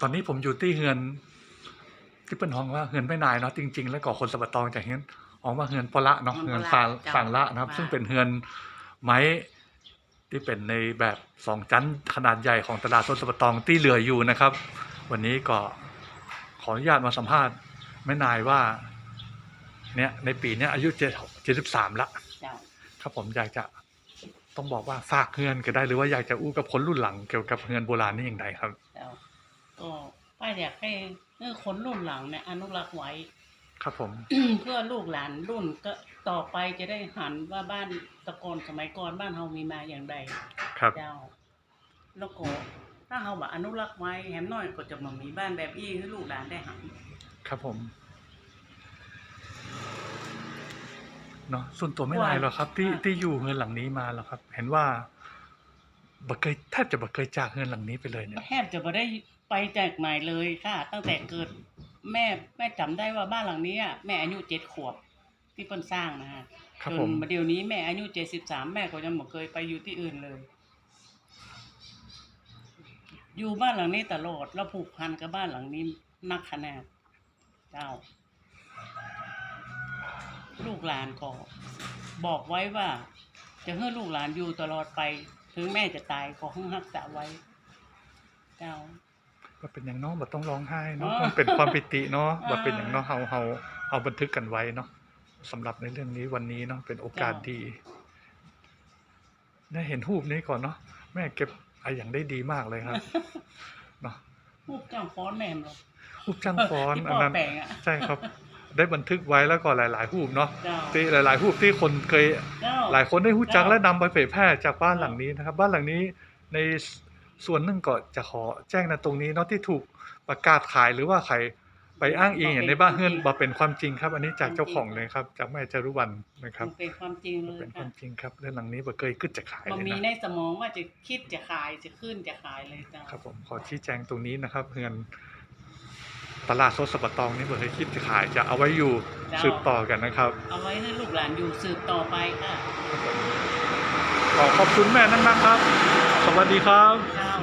ตอนนี้ผมอยู่ที่เฮือน ที่เป็นห้องว่าเฮือนไม่นายเนาะจริง ๆ แล้วก็คนสะบัดตองจากเฮือนห้องว่าเฮือนปะละเนาะเฮืเฮืออนนปะละฝั่งเจ้าฝั่งละนะครับว่าซึ่งเป็นเฮือนไม้ที่เป็นในแบบสองชั้นขนาดใหญ่ของตลาดสดสะบัดตองที่เหลืออยู่นะครับ วันนี้ก็ขออนุญาตมาสัมภาษณ์แม่นายว่า เนี่ย ในปีเนี้ยอายุเจ็ดเจ็ดสิบสามละเจ้าครับผมอยากจะต้องบอกว่าฝากเฮือนก็ได้หรือว่าอยากจะอู้กับคนรุ่นหลังเกี่ยวกับเฮือนโบราณนี่อย่างไรครับเจ้า ก็ป้าอยากให้เออคนรุ่นหลังเนี่ยอนุรักษ์ไว้ ครับผม เพื่อลูกหลานรุ่นก็ต่อไปจะได้หันว่าบ้านแตะกอนสมัยก่อนบ้านเฮามีมาอย่างใดครับเจ้าแล้วก็ถ้าเฮาแบบอนุรักษ์ไว้แหมน้อยก็จะมามีบ้านแบบอี้ให้ลูกหลานได้หันครับผมเนาะส่วนตัวไม่นายหรอกครับ ที่ที่อยู่เฮือนหลังนี้มาแล้วครับ เห็นว่า บัเคยแทบจะบัเคยจากเฮือนหลังนี้ไปเลยเนี่ย แทบจะไม่ได้ไปจากไหนเลยค่ะ ตั้งแต่เกิดแม่แม่จำได้ว่าบ้านหลังนี้อะแม่อายุเจ็ดขวบที่เพิ่นสร้างนะฮะครับจผมนมาเดี๋ยวนี้แม่อายุเจ็ดสิบสามแม่ก็ยังไม่เคยไปอยู่ที่อื่นเลย อยู่บ้านหลังนี้ตลอดแล้วผูกพันกับบ้านหลังนี้นักขนาดเจ้า ลูกหลานก็บอกไว้ว่า จะให้ลูกหลานอยู่ตลอดไป ถึงแม่จะตายก็ให้รักษาไว้ เจ้าก็เป็นอย่างเน้องบัต้องร้องไห้เนาะอ๋อมันเป็นความปิติเนาะอ่าบัเป็นอย่างเนาะเฮาเฮาเอาบันทึกกันไว้เนาะสำหรับในเรื่องนี้วันนี้เนาะเป็นโอกาสจ้าดีได้เห็นรูปนี้ก่อนเนาะแม่เก็บไออย่างได้ดีมากเลยครับเนาะพูกจ้างฟ้อนแม่มหรอกรูปช่างฟ้อนที่อันพ่อนั้น แปลงอะใช่ครับ ได้บันทึกไว้แล้วก็หลาย ๆ รูปเนาะเจ้าที่หลาย ๆ รูปที่คนเคยเจ้า หลายคนได้รู้จักเจ้าและนำไปเผยแพร่จากบ้านเจ้าหลังนี้นะครับ บ้านหลังนี้ในส่วนหนึ่งก็จะขอแจ้งนะตรงนี้เนาะที่ถูกประกาศขายหรือว่าใครไปอ้างอิงอย่างในบ้านเฮือนบ่เป็นความจริงครับ อันนี้จากเจ้าของเลยครับ จากแม่จารุวรรณนะครับมันเป็นความจริงเลยเป็นคค่ะวามจริงครับเรื่องหลังนี้บ่เคยขึ้นจะขายมันเลยมีนะในสมองว่าจะคิดจะขายจะขึ้นจะขายเลยเจ้าครับผมขอชี้แจงตรงนี้นะครับเฮือนตลาดโซดสะปะตองนี่บ่เคยคิดจะขายจะเอาไว้อยู่ สืบต่อกันนะครับ เอาไว้ให้ลูกหลานอยู่สืบต่อไปค่ะขอขอบคุณแม่นั่นมากครับ สวัสดีครับค่ะ